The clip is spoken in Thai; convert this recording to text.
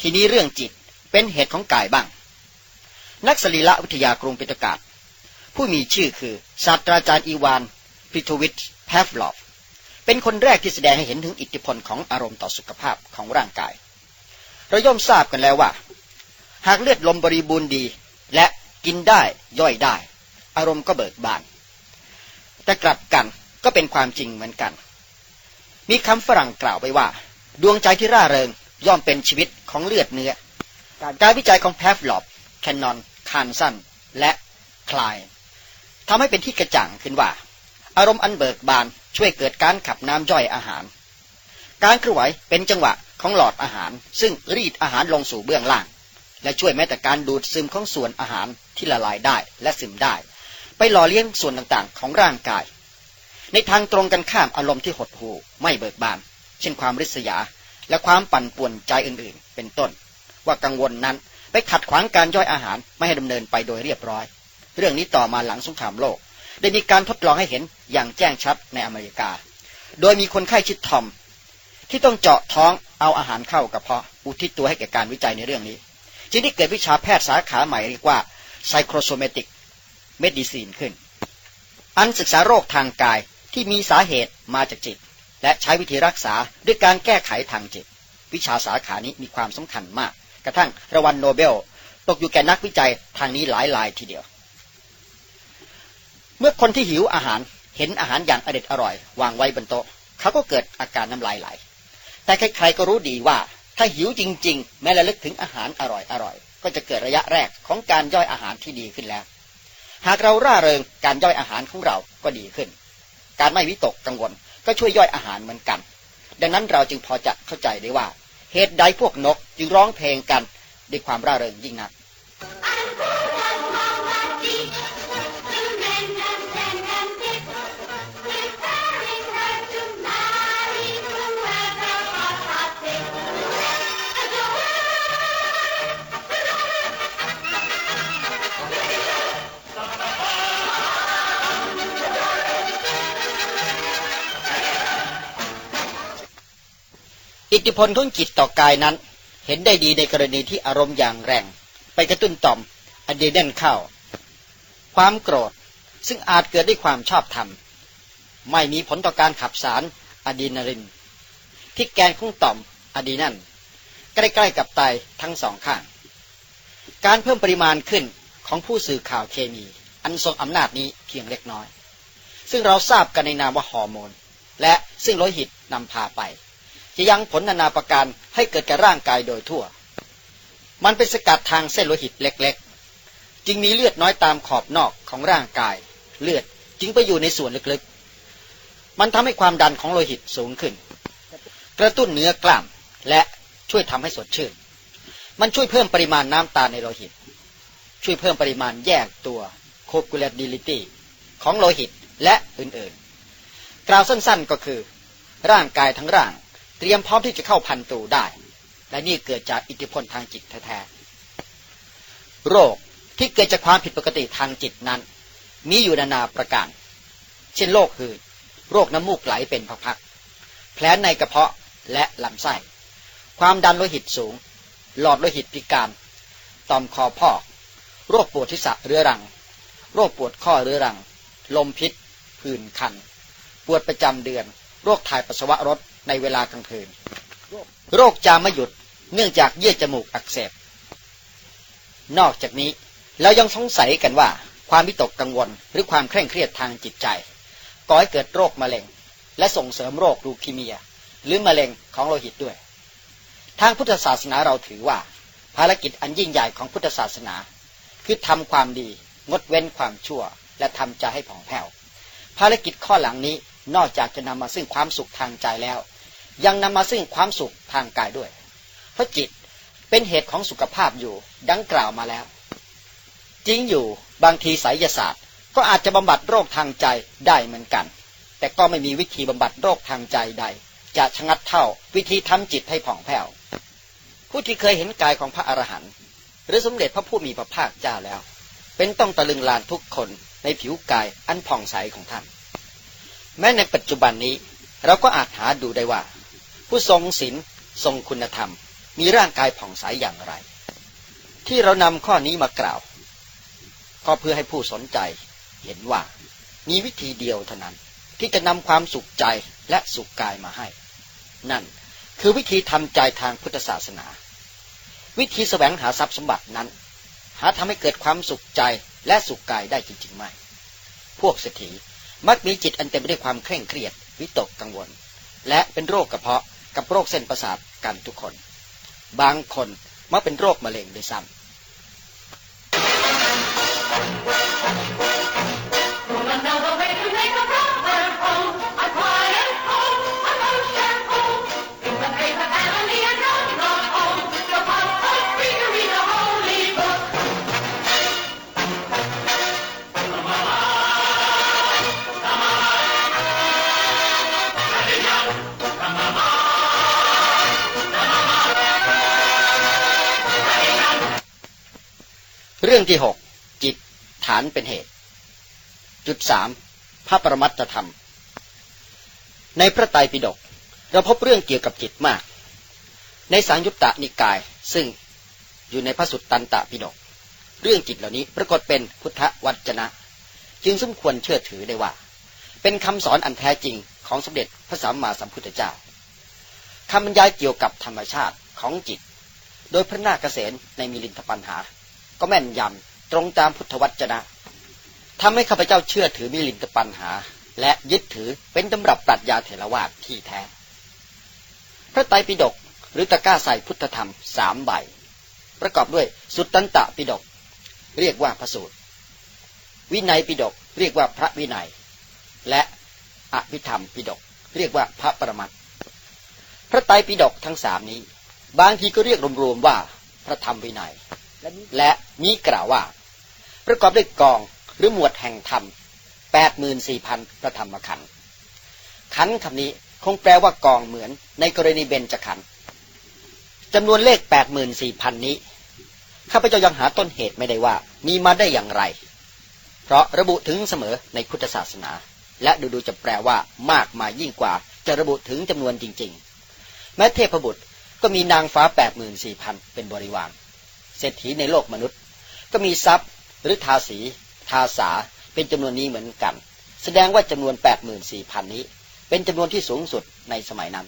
ทีนี้เรื่องจิตเป็นเหตุของกายบ้าง นักสรีระวิทยากรุงปิตกาศ ผู้มีชื่อคือศาสตราจารย์อีวานพิทวิชแพฟลอฟเป็นคนแรกที่แสดงให้เห็นถึงอิทธิพลของอารมณ์ต่อสุขภาพของร่างกาย เราย่อมทราบกันแล้วว่า หากเลือดลมบริบูรณ์ดี และกินได้ย่อยได้ อารมณ์ก็เบิกบาน แต่กลับกันก็เป็นความจริงเหมือนกัน มีคำฝรั่งกล่าวไว้ว่า ดวงใจที่ร่าเริงย่อมเป็นชีวิต ของเลือดเนื้อ การวิจัยของแพฟลอปแคนนอนคานสันและคลายทำให้เป็นที่กระจ่างขึ้นว่า อารมณ์อันเบิกบานช่วยเกิดการขับน้ำย่อยอาหาร การเคลื่อนไหวเป็นจังหวะของหลอดอาหาร ซึ่งรีดอาหารลงสู่เบื้องล่าง และช่วยแม้แต่การดูดซึมของส่วนอาหารที่ละลายได้และซึมได้ ไปหล่อเลี้ยงส่วนต่างๆ ของร่างกาย ในทางตรงกันข้ามอารมณ์ที่หดหู่ไม่เบิกบาน เช่นความริษยา และความปั่นป่วนใจอื่นๆ เป็นต้น ว่ากังวลนั้นไปขัดขวางการย่อยอาหารไม่ให้ดำเนินไปโดยเรียบร้อย เรื่องนี้ต่อมาหลังสงครามโลก ได้มีการทดลองให้เห็นอย่างแจ้งชัดในอเมริกา โดยมีคนไข้ชิดทอม ที่ต้องเจาะท้องเอาอาหารเข้ากระเพาะอุทิศตัวให้แก่การวิจัยในเรื่องนี้จึงได้เกิดวิชาแพทย์สาขาใหม่เรียกว่าไซโครโซเมติกเมดิซีนขึ้น อันศึกษาโรคทางกายที่มีสาเหตุมาจากจิต และใช้วิธีรักษาด้วยการแก้ไขทางจิต วิชาสาขานี้มีความสำคัญมาก กระทั่งรางวัลโนเบล ตกอยู่แก่นักวิจัยทางนี้หลายรายทีเดียว เมื่อคนที่หิวอาหารเห็นอาหารอย่างอเด็ดอร่อย วางไว้บนโต๊ะ เขาก็เกิดอาการน้ำลายไหล แต่ใครๆก็รู้ดีว่าถ้าหิวจริง ๆ แม้ระลึกถึงอาหารอร่อยๆก็จะเกิดระยะแรกของการย่อยอาหารที่ดีขึ้นแล้ว หากเราร่าเริงการย่อยอาหารของเราก็ดีขึ้น การไม่วิตกกังวล ก็ช่วยย่อยอาหารเหมือนกัน ดังนั้นเราจึงพอจะเข้าใจได้ว่า เหตุใดพวกนกจึงร้องเพลงกันด้วยความร่าเริงยิ่งนัก ธิพลของจิตต่อกายนั้น เห็นได้ดีในกรณีที่อารมณ์อย่างแรง ไปกระตุ้นต่อมอะดรีนาลเข้า ความโกรธซึ่งอาจเกิดด้วยความชอบธรรม ไม่มีผลต่อการขับสารอะดรีนาลิน ที่แกนของต่อมอะดรีนาลใกล้ๆกับไตทั้งสองข้าง การเพิ่มปริมาณขึ้นของผู้สื่อข่าวเคมี อันทรงอำนาจนี้เพียงเล็กน้อย ซึ่งเราทราบกันในนามว่าฮอร์โมน และซึ่งโลหิตนำพาไป จะยังผลนานาประการให้เกิดแก่ร่างกายโดยทั่ว มันเป็นสกัดทางเส้นโลหิตเล็กๆ จึงมีเลือดน้อยตามขอบนอกของร่างกาย เลือดจึงไปอยู่ในส่วนลึกๆ มันทำให้ความดันของโลหิตสูงขึ้น กระตุ้นเนื้อกล้ามและช่วยทำให้สดชื่น มันช่วยเพิ่มปริมาณน้ำตาลในโลหิต ช่วยเพิ่มปริมาณแยกตัว coagulability ของโลหิตและอื่นๆ กล่าวสั้นๆก็คือ ร่างกายทั้งร่าง เตรียมพร้อมที่จะเข้าพันตูได้ และนี่เกิดจากอิทธิพลทางจิตแท้ๆโรคที่เกิดจากความผิดปกติทางจิตนั้น มีอยู่นานาประการ เช่นโรคหืดโรคน้ำมูกไหลเป็นพักๆแผลในกระเพาะและลำไส้ความดันโลหิตสูง หลอดโลหิตพิการต่อมคอพอกโรคปวดทิศะเรื้อรัง โรคปวดข้อเรื้อรัง ลมพิษผื่นคัน ปวดประจำเดือน โรคถ่ายปัสสาวะรด ในเวลากลางคืน โรคจามหยุดเนื่องจากเยื่อจมูกอักเสบ นอกจากนี้เรายังสงสัยกันว่า ความวิตกกังวลหรือความเคร่งเครียดทางจิตใจก่อให้เกิดโรคมะเร็ง และส่งเสริมโรคลูคีเมีย หรือมะเร็งของโลหิตด้วย ทางพุทธศาสนาเราถือว่า ภารกิจอันยิ่งใหญ่ของพุทธศาสนา คือทำความดี งดเว้นความชั่ว และทำใจให้ผ่องแผ้วภารกิจข้อหลังนี้นอกจากจะนำมาซึ่งความสุขทางใจแล้ว ยังนำมาซึ่งความสุขทางกายด้วย เพราะจิตเป็นเหตุของสุขภาพอยู่ดังกล่าวมาแล้ว จริงอยู่บางทีไสยศาสตร์ ก็อาจจะบำบัดโรคทางใจได้เหมือนกัน แต่ก็ไม่มีวิธีบำบัดโรคทางใจใด จะชะงัดเท่าวิธีทำจิตให้ผ่องแผ้ว ผู้ที่เคยเห็นกายของพระอรหันต์หรือสมเด็จพระผู้มีพระภาคเจ้าแล้ว เป็นต้องตะลึงลานทุกคนในผิวกายอันผ่องใสของท่าน แม้ในปัจจุบันนี้เราก็อาจหาดูได้ว่า ผู้ทรงศีลทรงคุณธรรม มีร่างกายผ่องใสอย่างไร ที่เรานำข้อนี้มากล่าว ก็เพื่อให้ผู้สนใจเห็นว่ามีวิธีเดียวเท่านั้น ที่จะนำความสุขใจและสุขกายมาให้ นั่นคือวิธีทำใจทางพุทธศาสนา วิธีแสวงหาทรัพย์สมบัตินั้น หาทำให้เกิดความสุขใจและสุขกายได้จริงๆไหมพวกเศรษฐีมักมีจิตอันเต็มไปด้วยความเคร่งเครียด วิตกกังวล และเป็นโรคกระเพาะ กับโรคเส้นประสาทกันทุกคน บางคนมักเป็นโรคมะเร็งด้วยซ้ำ เรื่องที่หกจิตฐานเป็นเหตุ จุดสามพระปรมัตธรรม ในพระไตรปิฎกเราพบเรื่องเกี่ยวกับจิตมาก ในสังยุตตนิกายซึ่งอยู่ในพระสุตตันตปิฎกเรื่องจิตเหล่านี้ปรากฏเป็นพุทธวจนะ จึงสมควรเชื่อถือได้ว่า เป็นคำสอนอันแท้จริงของสมเด็จพระสัมมาสัมพุทธเจ้าคำบรรยายเกี่ยวกับธรรมชาติของจิต โดยพระนาคเษนในมิลินทปัญหา ก็แม่นยำตรงตามพุทธวจนะทำให้ข้าพเจ้าเชื่อถือมิลินทปัญหา และยึดถือเป็นตำรับปรัชญาเถรวาทที่แท้ พระไตรปิฎกหรือตะก้าใส่พุทธธรรมสามใบ ประกอบด้วยสุตตันตปิฎกเรียกว่าพระสูตร วินัยปิฎกเรียกว่าพระวินัย และอภิธรรมปิฎกเรียกว่าพระประมัติพระไตรปิฎกทั้งสามนี้ บางทีก็เรียกรวมๆว่าพระธรรมวินัย และมีกล่าวว่า ประกอบด้วยกองหรือหมวดแห่งธรรมแปดหมื่นสี่พันพระธรรมขันธ์ขันธ์คำนี้คงแปลว่ากองเหมือนในกรณีเบญจขันธ์จำนวนเลขแปดหมื่นสี่พันนี้ข้าพเจ้ายังหาต้นเหตุไม่ได้ว่า มีมาได้อย่างไร เพราะระบุถึงเสมอในพุทธศาสนา และดูดูจะแปลว่ามากมายยิ่งกว่า จะระบุถึงจำนวนจริง ๆ แม้เทพบุตรก็มีนางฟ้าแปดหมื่นสี่พันเป็นบริวาร เศรษฐีในโลกมนุษย์ ก็มีทรัพย์หรือทาสี ทาสาเป็นจำนวนนี้เหมือนกัน แสดงว่าจำนวน 84,000 นี้ เป็นจำนวนที่สูงสุดในสมัยนั้น